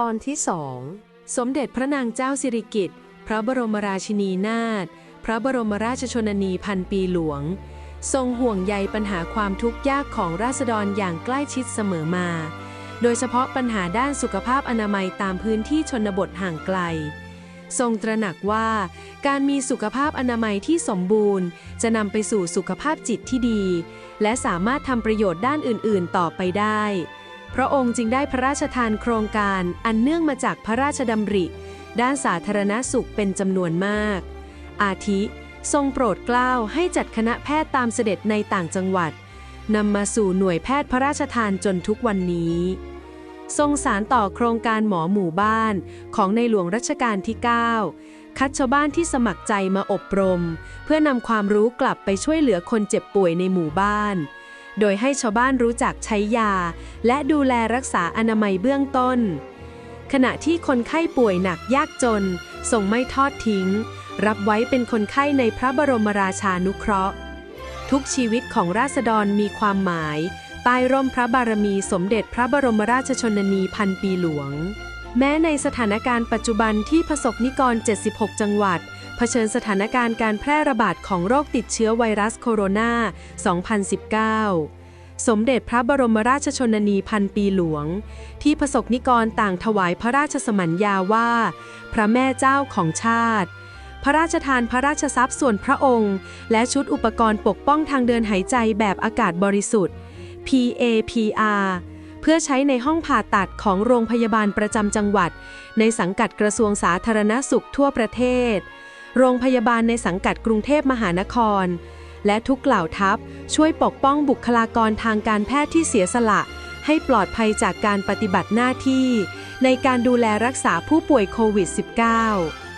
ตอนที่สองสมเด็จพระนางเจ้าสิริกิติ์พระบรมราชินีนาถพระบรมราชชนนีพันปีหลวง ทรงห่วงใยปัญหาความทุกข์ยากของราษฎรอย่างใกล้ชิดเสมอมา โดยเฉพาะปัญหาด้านสุขภาพอนามัยตามพื้นที่ชนบทห่างไกล ทรงตระหนักว่าการมีสุขภาพอนามัยที่สมบูรณ์ จะนำไปสู่สุขภาพจิตที่ดี และสามารถทำประโยชน์ด้านอื่น ๆ ต่อไปได้ พระองค์จึงได้พระราชทานโครงการอันเนื่องมาจากพระราชดำริ ด้านสาธารณสุขเป็นจำนวนมาก อาทิ ทรงโปรดเกล้าให้จัดคณะแพทย์ตามเสด็จในต่างจังหวัดนำมาสู่หน่วยแพทย์พระราชทานจนทุกวันนี้ ทรงสารต่อโครงการหมอหมู่บ้านของในหลวงรัชกาลที่ 9 คัดชาวบ้านที่สมัครใจมาอบรม เพื่อนำความรู้กลับไปช่วยเหลือคนเจ็บป่วยในหมู่บ้าน โดยให้ชาวบ้านรู้จักใช้ยา และดูแลรักษาอนามัยเบื้องต้น ขณะที่คนไข้ป่วยหนักยากจนทรงไม่ทอดทิ้ง รับไว้เป็นคนไข้ในพระบรมราชานุเคราะห์ ทุกชีวิตของราษฎรมีความหมายใต้ร่มพระบารมีสมเด็จพระบรมราชชนนีพันปีหลวง แม้ในสถานการณ์ปัจจุบันที่ประสบนิกร 76 จังหวัด เผชิญสถานการณ์การแพร่ระบาดของโรคติดเชื้อไวรัสโคโรนา 2019 สมเด็จพระบรมราชชนนีพันปีหลวง ที่ประสบนิกรต่างถวายพระราชสมัญญาว่า พระแม่เจ้าของชาติ พระราชทานพระราชทรัพย์ส่วนพระองค์ และชุดอุปกรณ์ปกป้องทางเดินหายใจแบบอากาศบริสุทธิ์ PAPR เพื่อใช้ในห้องผ่าตัดของโรงพยาบาลประจำจังหวัด ในสังกัดกระทรวงสาธารณสุขทั่วประเทศ โรงพยาบาลในสังกัดกรุงเทพมหานคร และทุกเหล่าทัพช่วยปกป้องบุคลากรทางการแพทย์ที่เสียสละ ให้ปลอดภัยจากการปฏิบัติหน้าที่ ในการดูแลรักษาผู้ป่วยโควิด -19